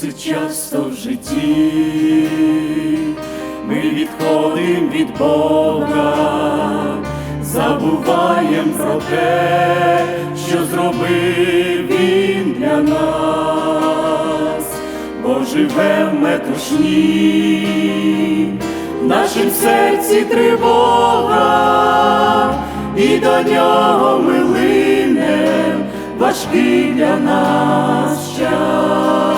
Досить часто в житті. Ми відходимо від Бога, забуваємо про те, що зробив Він для нас, бо живе в метушні, в нашім серці тривога, і до нього ми линем важкий для нас час,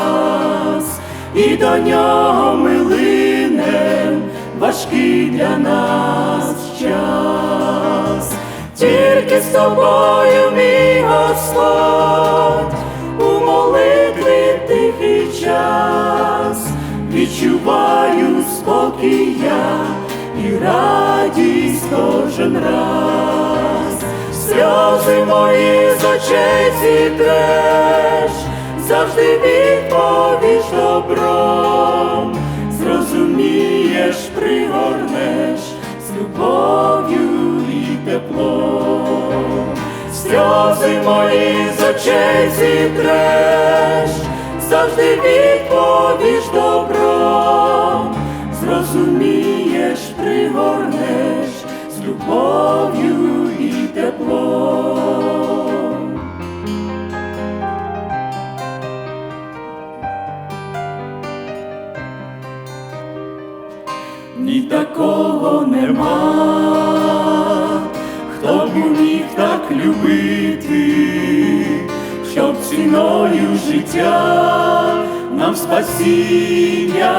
і до нього ми линем важкий для нас час, тільки з тобою, мій Господь, у молитві тихий час, відчуваю спокій я і радість кожен раз. Сльози мої з очей зітреш, завжди відповіш добром, зрозумієш, пригорнеш з любов'ю і теплом, сльози мої з очей зітреш, завжди відповіш добром, зрозумієш, пригорнеш з любов'ю і теплом. Ні такого нема, хто б міг так любити, щоб ціною життя нам спасіння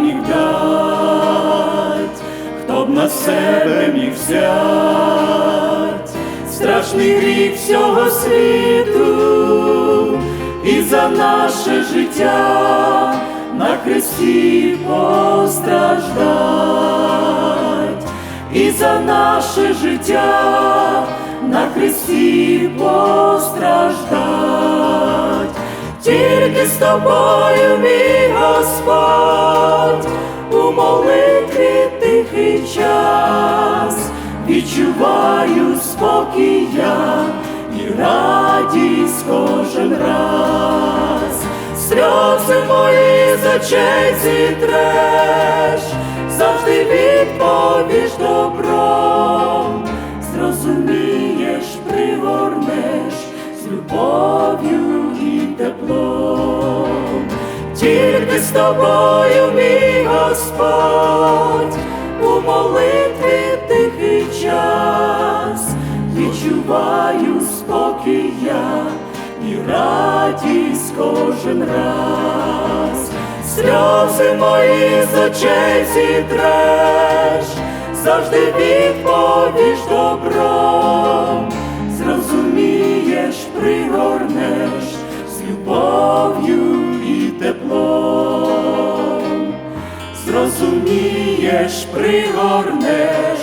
міг дать, хто б на себе міг взять страшний гріх всього світу і за наше життя на хресті постраждать, і за наше життя на хресті постраждать, тільки з тобою, мій Господь, у молитві тихий час, відчуваю спокій я і радість кожен раз, сльози мої очей зітреш, завжди відповіш добром, зрозумієш, пригорнеш з любов'ю і теплом, тільки з тобою, мій Господь, у молитві тихий час, відчуваю спокій я і радість кожен раз, сльози мої з очей зітреш, завжди відповіш добром, зрозумієш, пригорнеш з любов'ю і теплом, зрозумієш, пригорнеш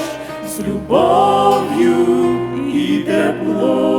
з любов'ю і теплом.